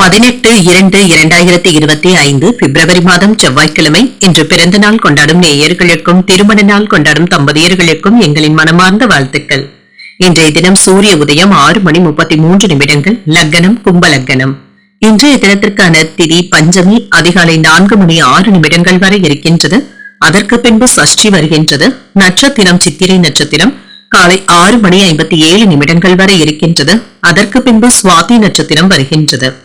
பதினெட்டு இரண்டு இரண்டாயிரத்தி இருபத்தி ஐந்து பிப்ரவரி மாதம் செவ்வாய்க்கிழமை. இன்று பிறந்த நாள் கொண்டாடும் நேயர்களுக்கும் திருமண நாள் கொண்டாடும் தம்பதியர்களுக்கும் எங்களின் மனமார்ந்த வாழ்த்துக்கள். இன்றைய தினம் சூரிய உதயம் ஆறு மணி முப்பத்தி மூன்று நிமிடங்கள். லக்னம் கும்ப லக்னம் இன்றைய தினத்திற்கான திதி பஞ்சமி அதிகாலை நான்கு மணி ஆறு நிமிடங்கள் வரை இருக்கின்றது. அதற்கு பின்பு சஷ்டி வருகின்றது. நட்சத்திரம் சித்திரை நட்சத்திரம் காலை ஆறு மணி ஐம்பத்தி ஏழு நிமிடங்கள் வரை இருக்கின்றது. அதற்கு பின்பு சுவாதி நட்சத்திரம் வருகின்றது.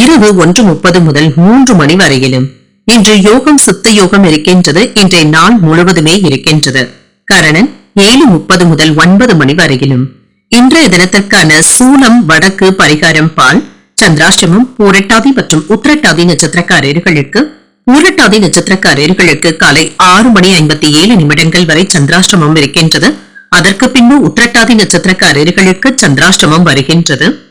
இரவு ஒன்று முப்பது முதல் மூன்று மணி வரையிலும். இன்று யோகம் சுத்த யோகம் இருக்கின்றது. இன்றைய நாள் முழுவதுமே இருக்கின்றது. கரணன் ஏழு முப்பது முதல் ஒன்பது மணி வரையிலும். இன்றைய தினத்திற்கான சூலம் வடக்கு பரிகாரம் பால் சந்திராஷ்டமம் பூரட்டாதி மற்றும் உத்திரட்டாதி நட்சத்திரக்காரர்களுக்கு பூரட்டாதி நட்சத்திரக்காரர்களுக்கு காலை ஆறு மணி ஐம்பத்தி ஏழு நிமிடங்கள் வரை சந்திராஷ்டமம் இருக்கின்றது. அதற்கு பின்பு உத்திரட்டாதி நட்சத்திரக்காரர்களுக்கு சந்திராஷ்டமம் வருகின்றது.